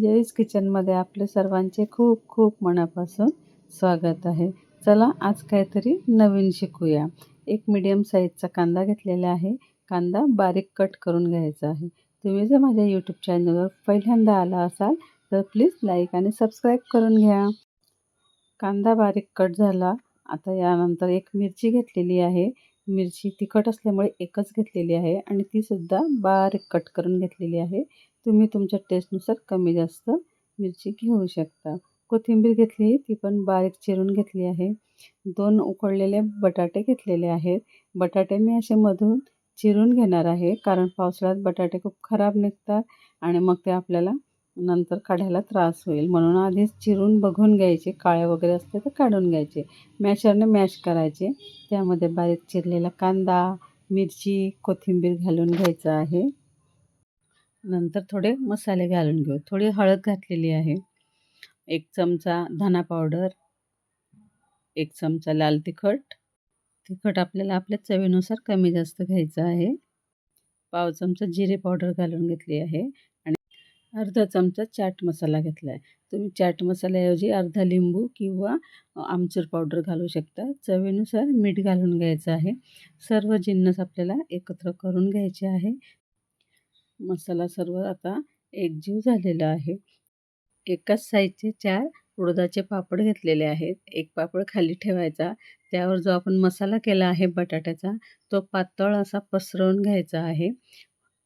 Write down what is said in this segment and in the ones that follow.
जयीस किचनमध्ये आपले सर्वांचे खूप खूप मनापासून स्वागत आहे. चला आज काहीतरी नवीन शिकूया. एक मीडियम साईजचा कांदा घेतलेला आहे. कांदा बारीक कट करून घ्यायचा आहे. तुम्ही जर माझ्या यूट्यूब चॅनलवर पहिल्यांदा आला असाल तर प्लीज लाईक आणि सबस्क्राईब करून घ्या. कांदा बारीक कट झाला. आता यानंतर एक मिरची घेतलेली आहे. मिरची तिखट असल्यामुळे एकच घेतलेली आहे आणि तीसुद्धा बारीक कट करून घेतलेली आहे. तुम्ही तुमच्या टेस्टनुसार कमी जास्त मिरची घेऊ शकता. कोथिंबीर घेतली ती पण बारीक चिरून घेतली आहे. दोन उकळलेले बटाटे घेतलेले आहेत. बटाटे मी असे मधून चिरून घेणार आहे कारण पावसाळ्यात बटाटे खूप खराब निघतात आणि मग ते आपल्याला नंतर काढायला त्रास होईल. म्हणून आधीच चिरून बघून घ्यायचे काळे वगैरे असते तर काढून घ्यायचे. मॅशरने मॅश करायचे. त्यामध्ये बारीक चिरलेला कांदा मिरची कोथिंबीर घालून घ्यायचं आहे. नंतर थोडे मसाले घालून घेऊ. थोडी हळद घातलेली आहे. एक चमचा धना पावडर. एक चमचा लाल तिखट. तिखट आपल्याला आपल्या चवीनुसार कमी जास्त घ्यायचं आहे. पाव चमचा जिरे पावडर घालून घेतली आहे. आणि अर्धा चमचा चाट मसाला घेतला आहे तुम्ही चाट मसाल्याऐवजी अर्धा लिंबू किंवा आमचूर पावडर घालू शकता. चवीनुसार मीठ घालून घ्यायचं आहे. सर्व जिन्नस आपल्याला एकत्र करून घ्यायचे आहे. मसाला सर्व आता एकजीव झालेला आहे. एकाच साईजचे चार उडदाचे पापड घेतलेले आहेत. एक पापड खाली ठेवायचा. त्यावर जो आपण मसाला केला आहे बटाट्याचा तो पातळ असा पसरवून घ्यायचा आहे.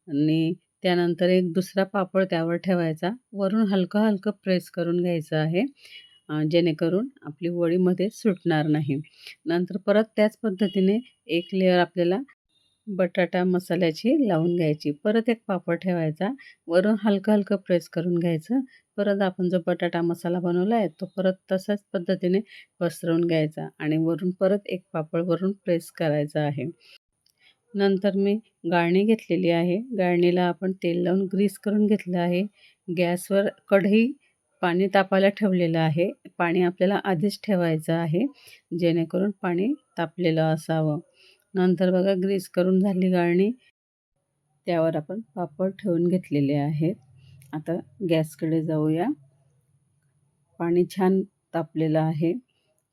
आणि त्यानंतर एक दुसरा पापड त्यावर ठेवायचा. वरून हलकं हलकं प्रेस करून घ्यायचं आहे. जेणेकरून आपली वडीमध्ये सुटणार नाही. नंतर परत त्याच पद्धतीने एक लेअर आपल्याला बटाटा मसाल्याची लावून घ्यायची. परत एक पापड ठेवायचा. वरून हलकं हलकं प्रेस करून घ्यायचं. परत आपण जो बटाटा मसाला बनवला आहे तो परत तशाच पद्धतीने पसरवून घ्यायचा आणि वरून परत एक पापड वरून प्रेस करायचा आहे. नंतर मी गाळणी घेतलेली आहे. गाळणीला आपण तेल लावून ग्रीस करून घेतलं आहे. गॅसवर कढई पाणी तापायला ठेवलेलं आहे. पाणी आपल्याला आधीच ठेवायचं आहे. जेणेकरून पाणी तापलेलं असावं. नंतर बघा ग्रीस करून झाली गाळणी. त्यावर आपण पापड ठेवून घेतलेले आहेत. आता गॅसकडे जाऊया. पाणी छान तापलेलं आहे.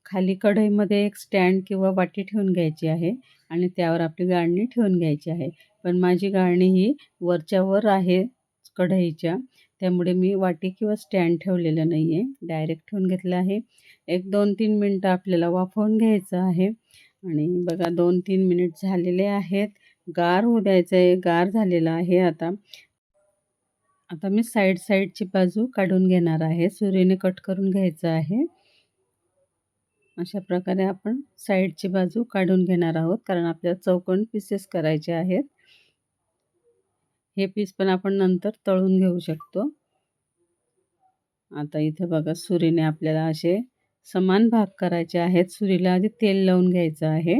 खाली कढईमध्ये एक स्टँड किंवा वाटी ठेवून घ्यायची आहे आणि त्यावर आपली गाळणी ठेवून घ्यायची आहे. पण माझी गाळणी ही वरच्यावर आहे कढईच्या. त्यामुळे मी वाटी किंवा स्टँड ठेवलेलं नाही आहे डायरेक्ट ठेवून घेतलं आहे. एक दोन तीन मिनटं आपल्याला वाफवून घ्यायचं आहे. आणि बघा दोन तीन मिनिट झालेले आहेत. गार होऊ द्यायचं आहे गार झालेला आहे आता. आता मी साईड साईडची बाजू काढून घेणार आहे. सुरीने कट करून घ्यायचं आहे. अशा प्रकारे आपण साईडची बाजू काढून घेणार आहोत कारण आपल्याला चौकोन पीसेस करायचे आहेत. हे पीस पण आपण नंतर तळून घेऊ शकतो. आता इथं बघा सुरीने आपल्याला असे समान भाग करायचे आहेत. सुरीला आधी तेल लावून घ्यायचं आहे.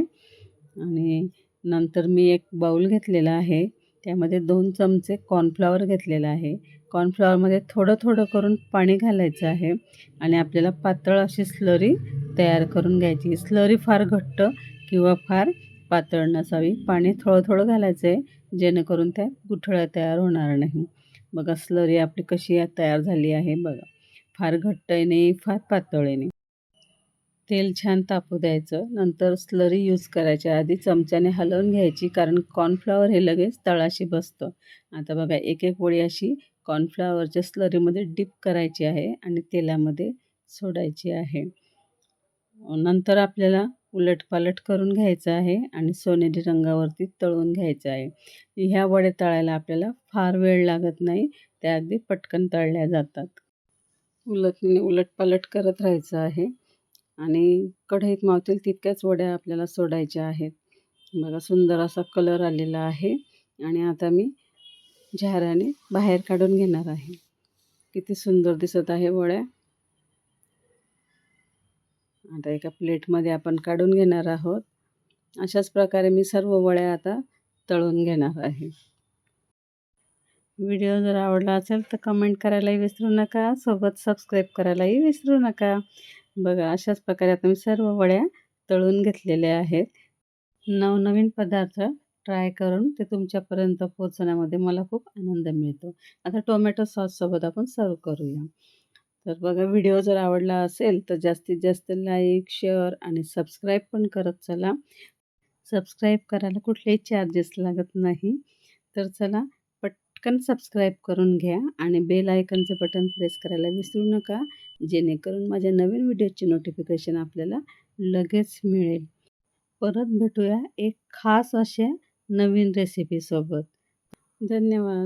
आणि नंतर मी एक बाऊल घेतलेला आहे. त्यामध्ये दोन चमचे कॉर्नफ्लॉवर घेतलेला आहे. कॉर्नफ्लॉवरमध्ये थोडं थोडं करून पाणी घालायचं आहे. आणि आपल्याला पातळ अशी स्लरी तयार करून घ्यायची स्लरी फार घट्ट किंवा फार पातळ नसावी. पाणी थोडं थोडं घालायचं आहे. जेणेकरून त्या गुठळ्या तयार होणार नाही. बघा स्लरी आपली कशी तयार झाली आहे. बघा फार घट्टही नाही फार पातळही नाही. तेल छान तापू द्यायचं. नंतर स्लरी यूज करायच्या आधी चमच्याने हलवून घ्यायची कारण कॉर्नफ्लॉवर हे लगेच तळाशी बसतं. आता बघा एक एक वळी अशी कॉर्नफ्लॉवरच्या स्लरीमध्ये डिप करायची आहे आणि तेलामध्ये सोडायची आहे. नंतर आपल्याला उलटपालट करून घ्यायचं आहे आणि सोनेरी रंगावरती तळून घ्यायचं आहे. ह्या वड्या तळायला आपल्याला फार वेळ लागत नाही त्या अगदी पटकन तळल्या जातात. उलटने उलटपालट करत राहायचं आहे. आणि कढईत मावतील तितक्याच वड्या आपल्याला सोडायच्या आहेत. बघा सुंदर असा कलर आलेला आहे. आणि आता मी झाराने बाहेर काढून घेणार आहे. किती सुंदर दिसत आहे वड्या. आता एका प्लेटमध्ये आपण काढून घेणार आहोत. अशाच प्रकारे मी सर्व वड्या आता तळून घेणार आहे. व्हिडिओ जर आवडला असेल तर कमेंट करायलाही विसरू नका. सोबत सबस्क्राईब करायलाही विसरू नका. बघा अशाच प्रकारे आता मी सर्व वड्या तळून घेतलेल्या आहेत. नवनवीन पदार्थ ट्राय करून ते तुमच्यापर्यंत पोचण्यामध्ये मला खूप आनंद मिळतो. आता टोमॅटो सॉससोबत आपण सर्व करूया. तर बघा व्हिडिओ जर आवडला असेल तर जास्तीत जास्त लाईक शेअर आणि सबस्क्राईब पण करत चला. सबस्क्राईब करायला कुठलेही चार्जेस लागत नाही. तर चला पटकन सबस्क्राईब करून घ्या आणि बेल आयकनचं बटन प्रेस करायला विसरू नका जेणेकरून माझ्या नवीन व्हिडिओची नोटिफिकेशन आपल्याला लगेच मिळेल. परत भेटूया एक खास अशा नवीन रेसिपीसोबत धन्यवाद.